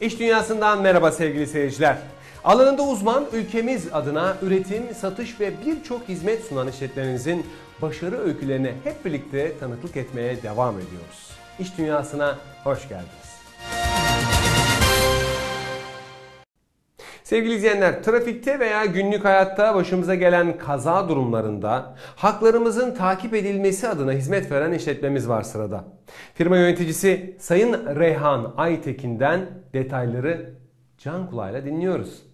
İş dünyasından merhaba sevgili seyirciler. Alanında uzman ülkemiz adına üretim, satış ve birçok hizmet sunan işletmenizin başarı öykülerine hep birlikte tanıklık etmeye devam ediyoruz. İş dünyasına hoş geldiniz. Sevgili izleyenler, trafikte veya günlük hayatta başımıza gelen kaza durumlarında haklarımızın takip edilmesi adına hizmet veren işletmemiz var sırada. Firma yöneticisi Sayın Reyhan Aytekin'den detayları can kulağıyla dinliyoruz.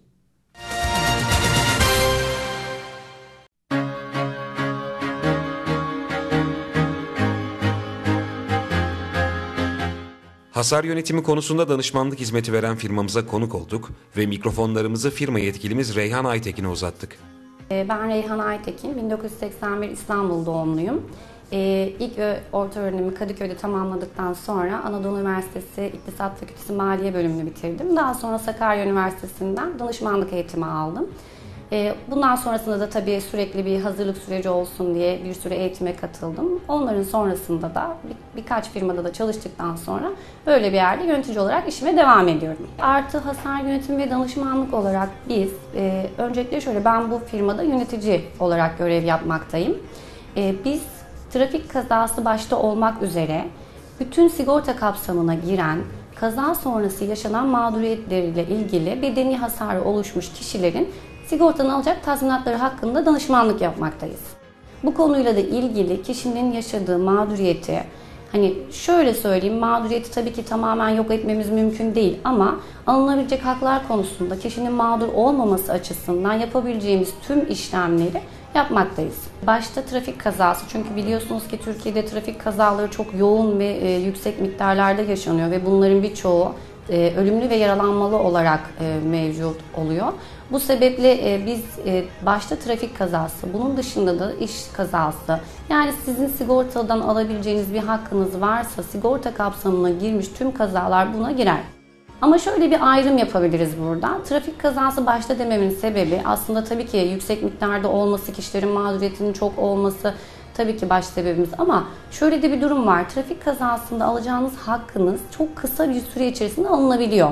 Hasar yönetimi konusunda danışmanlık hizmeti veren firmamıza konuk olduk ve mikrofonlarımızı firma yetkilimiz Reyhan Aytekin'e uzattık. Ee, ben Reyhan Aytekin, 1981 İstanbul doğumluyum. Ee, ilk orta öğrenimi Kadıköy'de tamamladıktan sonra Anadolu Üniversitesi İktisat Fakültesi Maliye bölümünü bitirdim. Daha sonra Sakarya Üniversitesi'nden danışmanlık eğitimi aldım. Ee, bundan sonrasında da tabii sürekli bir hazırlık süreci olsun diye bir süre eğitime katıldım. Onların sonrasında da bir, birkaç firmada da çalıştıktan sonra böyle bir yerde yönetici olarak işime devam ediyorum. Artı hasar yönetimi ve danışmanlık olarak biz, e, öncelikle şöyle ben bu firmada yönetici olarak görev yapmaktayım. E, biz trafik kazası başta olmak üzere bütün sigorta kapsamına giren kaza sonrası yaşanan mağduriyetleriyle ilgili bedeni hasarı oluşmuş kişilerin sigortanın alacak tazminatları hakkında danışmanlık yapmaktayız. Bu konuyla da ilgili kişinin yaşadığı mağduriyeti, hani şöyle söyleyeyim mağduriyeti tabii ki tamamen yok etmemiz mümkün değil ama alınabilecek haklar konusunda kişinin mağdur olmaması açısından yapabileceğimiz tüm işlemleri yapmaktayız. Başta trafik kazası çünkü biliyorsunuz ki Türkiye'de trafik kazaları çok yoğun ve e, yüksek miktarlarda yaşanıyor ve bunların birçoğu e, ölümlü ve yaralanmalı olarak e, mevcut oluyor. Bu sebeple e, biz e, başta trafik kazası, bunun dışında da iş kazası, yani sizin sigortadan alabileceğiniz bir hakkınız varsa sigorta kapsamına girmiş tüm kazalar buna girer. Ama şöyle bir ayrım yapabiliriz burada. Trafik kazası başta dememin sebebi aslında tabii ki yüksek miktarda olması, kişilerin mağduriyetinin çok olması tabii ki baş sebebimiz ama şöyle de bir durum var. Trafik kazasında alacağınız hakkınız çok kısa bir süre içerisinde alınabiliyor.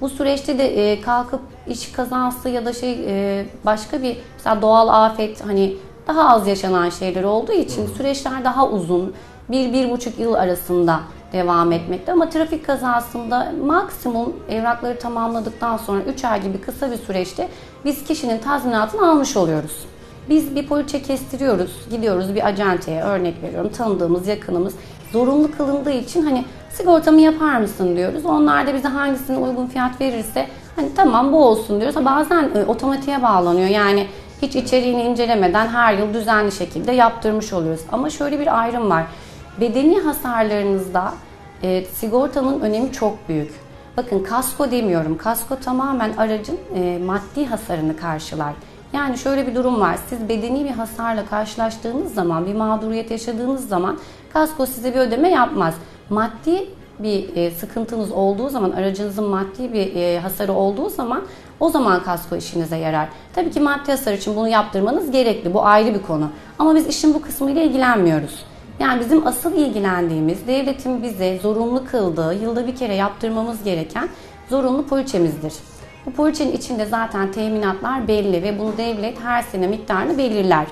Bu süreçte de e, kalkıp iş kazası ya da şey e, başka bir mesela doğal afet hani daha az yaşanan şeyler olduğu için süreçler daha uzun. Bir, bir buçuk yıl arasında devam etmekte ama trafik kazasında maksimum evrakları tamamladıktan sonra 3 ay gibi kısa bir süreçte biz kişinin tazminatını almış oluyoruz. Biz bir poliçe kestiriyoruz, gidiyoruz bir acenteye örnek veriyorum tanıdığımız yakınımız zorunlu kılındığı için hani sigortamı yapar mısın diyoruz. Onlar da bize hangisine uygun fiyat verirse hani tamam bu olsun diyoruz. Bazen e, otomatiğe bağlanıyor yani hiç içeriğini incelemeden her yıl düzenli şekilde yaptırmış oluyoruz. Ama şöyle bir ayrım var. Bedeni hasarlarınızda e, sigortanın önemi çok büyük. Bakın kasko demiyorum. Kasko tamamen aracın e, maddi hasarını karşılar. Yani şöyle bir durum var. Siz bedeni bir hasarla karşılaştığınız zaman, bir mağduriyet yaşadığınız zaman kasko size bir ödeme yapmaz. Maddi bir e, sıkıntınız olduğu zaman, aracınızın maddi bir e, hasarı olduğu zaman o zaman kasko işinize yarar. Tabii ki maddi hasar için bunu yaptırmanız gerekli. Bu ayrı bir konu. Ama biz işin bu kısmıyla ilgilenmiyoruz. Yani bizim asıl ilgilendiğimiz devletin bize zorunlu kıldığı, yılda bir kere yaptırmamız gereken zorunlu poliçemizdir. Bu poliçenin içinde zaten teminatlar belli ve bunu devlet her sene miktarını belirler.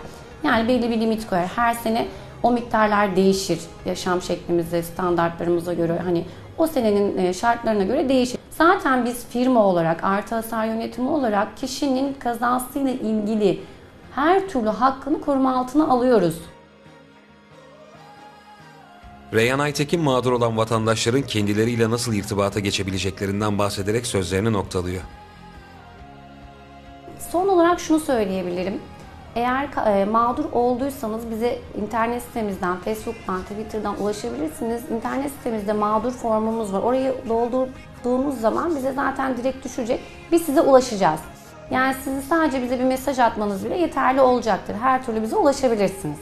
Yani belli bir limit koyar. Her sene o miktarlar değişir. Yaşam şeklimize, standartlarımıza göre hani o senenin e, şartlarına göre değişir. Zaten biz firma olarak, artı hasar yönetimi olarak kişinin kazasıyla ilgili her türlü hakkını koruma altına alıyoruz. Reyhan Aytekin mağdur olan vatandaşların kendileriyle nasıl irtibata geçebileceklerinden bahsederek sözlerini noktalıyor. Şunu söyleyebilirim. Eğer e, mağdur olduysanız bize internet sitemizden, Facebook'tan, Twitter'dan ulaşabilirsiniz. İnternet sitemizde mağdur formumuz var. Orayı doldurduğunuz zaman bize zaten direkt düşecek. Biz size ulaşacağız. Yani sizi sadece bize bir mesaj atmanız bile yeterli olacaktır. Her türlü bize ulaşabilirsiniz.